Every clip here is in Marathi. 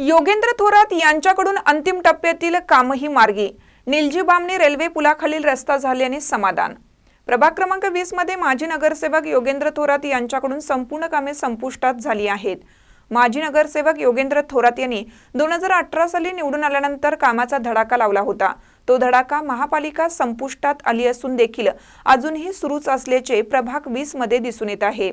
योगेंद्र थोरात यांच्याकडून अंतिम टप्प्यातील कामही मार्गी. निलजी बामणी रेल्वे पुलाखालील रस्ता झाल्याने समाधान. प्रभाग क्रमांक वीसमध्ये माजी नगरसेवक योगेंद्र थोरात यांच्याकडून संपूर्ण कामे संपुष्टात झाली आहेत. माजी नगरसेवक योगेंद्र थोरात यांनी दोन हजार अठरा साली निवडून आल्यानंतर कामाचा धडाका लावला होता. तो धडाका महापालिका संपुष्टात आली असून देखील अजूनही सुरूच असल्याचे प्रभाग वीसमध्ये दिसून येत आहे.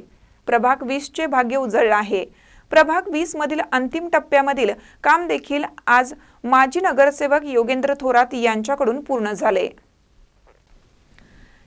प्रभाग वीसचे भाग्य उजळलं आहे. प्रभाग वीस मधील अंतिम टप्प्यामधील काम देखील आज माजी नगरसेवक योगेंद्र थोरात यांच्याकडून पूर्ण झाले.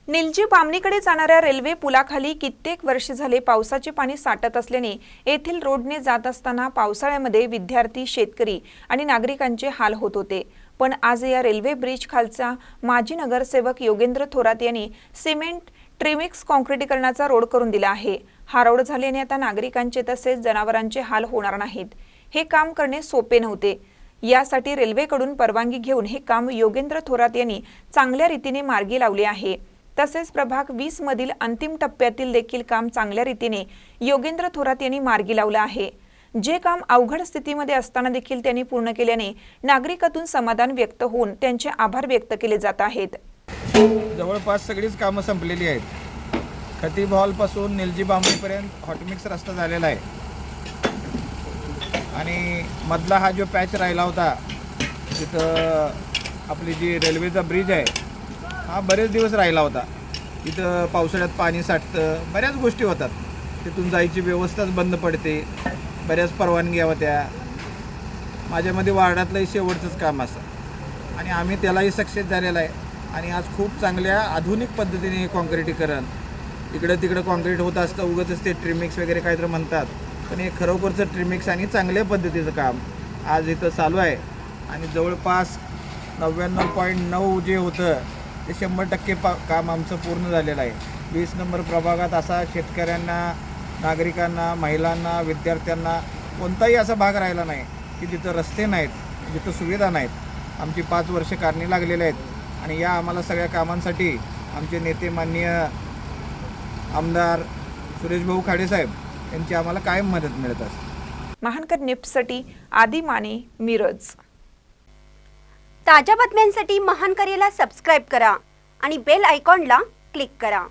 निलजी बामणीकडे जाणाऱ्या रेल्वे पुलाखाली कित्येक वर्षे झाले पावसाचे पाणी साठत असल्याने येथील रोडने जात असताना पावसाळ्यामध्ये विद्यार्थी शेतकरी आणि नागरिकांचे हाल होत होते. पण आज या रेल्वे ब्रिज खालचा माजी नगरसेवक योगेंद्र थोरात यांनी सिमेंट ट्रिमिक्स कॉन्क्रिटीकरणाचा रोड करून दिला आहे. हा रोड झाल्याने आता नागरिकांचे तसेच जनावरांचे हाल होणार नाहीत. हे काम करणे सोपे नव्हते. यासाठी रेल्वेकडून परवानगी घेऊन हे काम योगेंद्र थोरात यांनी चांगल्या रीतीने मार्गी लावले आहे. तसेच प्रभाग वीस मधील अंतिम टप्प्यातील देखील काम चांगल्या रीतीने योगेंद्र थोरात यांनी मार्गी लावलं आहे. जे काम अवघड स्थितीमध्ये असताना देखील त्यांनी पूर्ण केल्याने नागरिकातून समाधान व्यक्त होऊन त्यांचे आभार व्यक्त केले जात आहेत. जवळपास सगळीच कामं संपलेली आहेत. खतीब हॉलपासून निलजी बांबळीपर्यंत हॉटमिक्स रस्ता झालेला आहे. आणि मधला हा जो पॅच राहिला होता तिथं आपली जी रेल्वेचा ब्रिज आहे हा बरेच दिवस राहिला होता. तिथं पावसाळ्यात पाणी साठतं बऱ्याच गोष्टी होतात. तिथून जायची व्यवस्थाच बंद पडते बऱ्याच परवानग्या होत्या. माझ्यामध्ये वार्डातलंही शेवटचंच काम असं आणि आम्ही त्यालाही सक्सेस झालेला आहे. आणि आज खूप चांगल्या आधुनिक पद्धतीने हे कॉन्क्रिटीकरण इकडं तिकडं कॉन्क्रीट होत असतं उगतच ते ट्रिमिक्स वगैरे काहीतरी म्हणतात. पण हे खरोखरचं ट्रिमिक्स आणि चांगल्या पद्धतीचं काम आज इथं चालू आहे. आणि जवळपास नव्याण्णव पॉईंट नऊ जे होतं ते शंभर टक्के पा काम आमचं पूर्ण झालेलं आहे. वीस नंबर प्रभागात असा शेतकऱ्यांना नागरिकांना महिलांना विद्यार्थ्यांना कोणताही असा भाग राहिला नाही की जिथं रस्ते नाहीत जिथं सुविधा नाहीत. आमची पाच वर्षे कारणी लागलेली आहेत. आणि या आम्हाला सगळ्या कामांसाठी आमचे नेते माननीय आमदार सुरेश भाऊ खाडेसाहेब यांची आम्हाला कायम मदत मिळत असते. महानकर निप्ससाठी आदी माने मिरज. ताज्या बातम्यांसाठी महान करेला सबस्क्राईब करा आणि बेल आयकॉनला क्लिक करा.